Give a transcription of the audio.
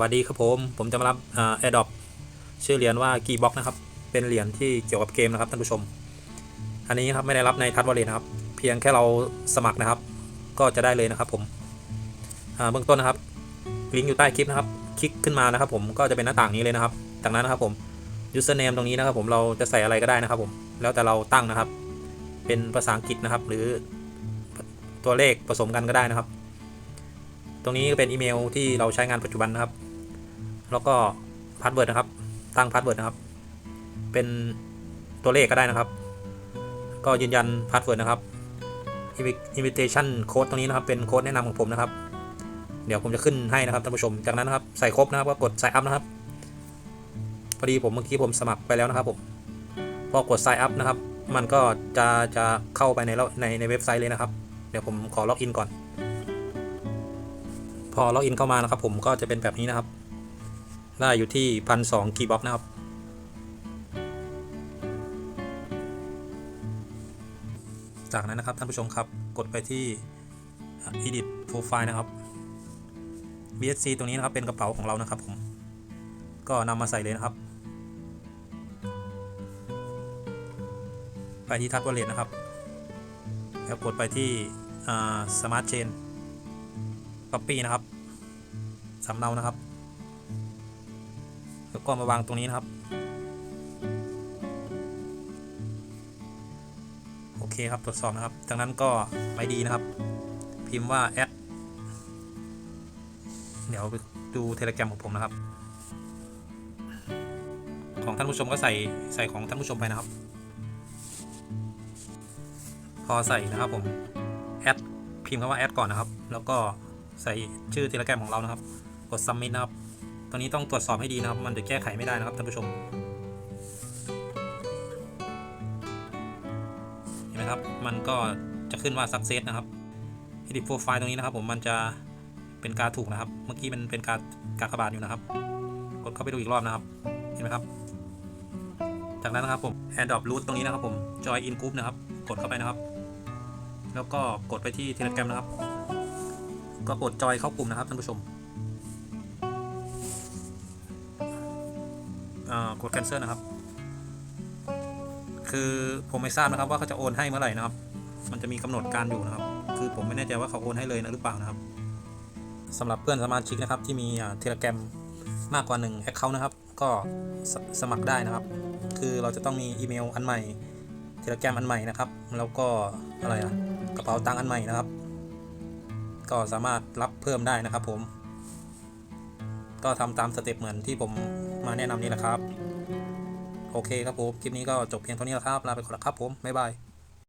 วัสดีครับผม ผมจะมารับแอร์ดอปชื่อเหรียญว่ากีบ็อกนะครับ เป็นเหรียญที่เกี่ยวกับเกมนะครับท่านผู้ชม อันนี้ครับไม่ได้รับในทัดวอลเลนะครับ เพียงแค่เราสมัครนะครับ ก็จะได้เลยนะครับผมเบื้องต้นนะครับลิงก์อยู่ใต้คลิปนะครับ คลิกขึ้นมานะครับ ผมก็จะเป็นหน้าต่างนี้เลยนะครับ จากนั้นนะครับผม username ตรงนี้นะครับ ผมเราจะใส่อะไรก็ได้นะครับ ผมแล้วแต่เราตั้งนะครับ เป็นภาษาอังกฤษนะครับ หรือตัวเลขผสมกันก็ได้นะครับ ตรงนี้ก็เป็นอีเมลที่เราใช้งานปัจจุบันนะครับ แล้วก็พาสเวิร์ดนะครับ ตั้งพาสเวิร์ดนะครับ เป็นตัวเลขก็ได้นะครับ ก็ยืนยันพาสเวิร์ดนะครับ invitation code ตรงนี้นะครับ เป็นโค้ดแนะนำของผมนะครับ เดี๋ยวผมจะขึ้นให้นะครับท่านผู้ชม จากนั้นนะครับ ใส่ครบนะครับ ก็กด sign up นะครับ พอดีผมเมื่อกี้ผมสมัครไปแล้วนะครับผม พอกด sign up นะครับ มันก็จะจะเข้าไปในในในเว็บไซต์เลยนะครับ เดี๋ยวผมขอล็อกอินก่อน พอล็อกอินเข้ามานะครับ ผมก็จะเป็นแบบนี้นะครับ ได้อยู่ที่พันสองกีบ็อกนะครับ จากนั้นนะครับท่านผู้ชมครับกดไปที่ edit profile นะครับ VSC ตรงนี้นะครับเป็นกระเป๋าของเรานะครับผม ก็นำมาใส่เลยนะครับ ไปที่ทัดวอลเล็ตนะครับ แล้วกดไปที่ Smart Chain Copy นะครับสำเนานะครับ แล้วก็มาวางตรงนี้นะครับ โอเคครับตรวจสอบนะครับ จากนั้นก็ไม่ดีนะครับ พิมพ์ว่าแอดเดี๋ยวไปดูเทเล gram ของผมนะครับ ของท่านผู้ชมก็ใส่ใส่ของท่านผู้ชมไปนะครับ พอใส่นะครับผมแอดพิมพ์คำว่าแอดก่อนนะครับ แล้วก็ใส่ชื่อเทเล gram ของเรานะครับ กด submit นะครับ ตรงนี้ต้องตรวจสอบให้ดีนะครับ มันจะแก้ไขไม่ได้นะครับท่านผู้ชม เห็นไหมครับ มันก็จะขึ้นว่า success นะครับ edit profile ตรงนี้นะครับ ผมมันจะเป็นการถูกนะครับ เมื่อกี้มันเป็นการกากบาทอยู่นะครับ กดเข้าไปดูอีกรอบนะครับ เห็นไหมครับ จากนั้นนะครับผม adopt root ตรงนี้นะครับผม join in group นะครับ กดเข้าไปนะครับ แล้วก็กดไปที่ telegram นะครับ ก็กดจอยเข้ากลุ่มนะครับท่านผู้ชม กด cancel นะครับ คือผมไม่ทราบนะครับว่าเขาจะโอนให้เมื่อไหร่นะครับ มันจะมีกำหนดการอยู่นะครับ คือผมไม่แน่ใจว่าเขาโอนให้เลยนะหรือเปล่านะครับสำหรับเพื่อนสมาชิกนะครับที่มีเทเล gram มากกว่า1 account นะครับ ก็สสมัครได้นะครับ คือเราจะต้องมีอีเมลอันใหม่เทเล gram อันใหม่นะครับ แล้วก็อะไรอะกระเป๋าตังค์อันใหม่นะครับ ก็สามารถรับเพิ่มได้นะครับผม ก็ทำตามสเต็ปเหมือนที่ผม มาแนะนำนี่แหละครับ โอเคครับผม คลิปนี้ก็จบเพียงเท่านี้แล้วครับ ลาไปก่อนล้วครับผม บ๊ายบาย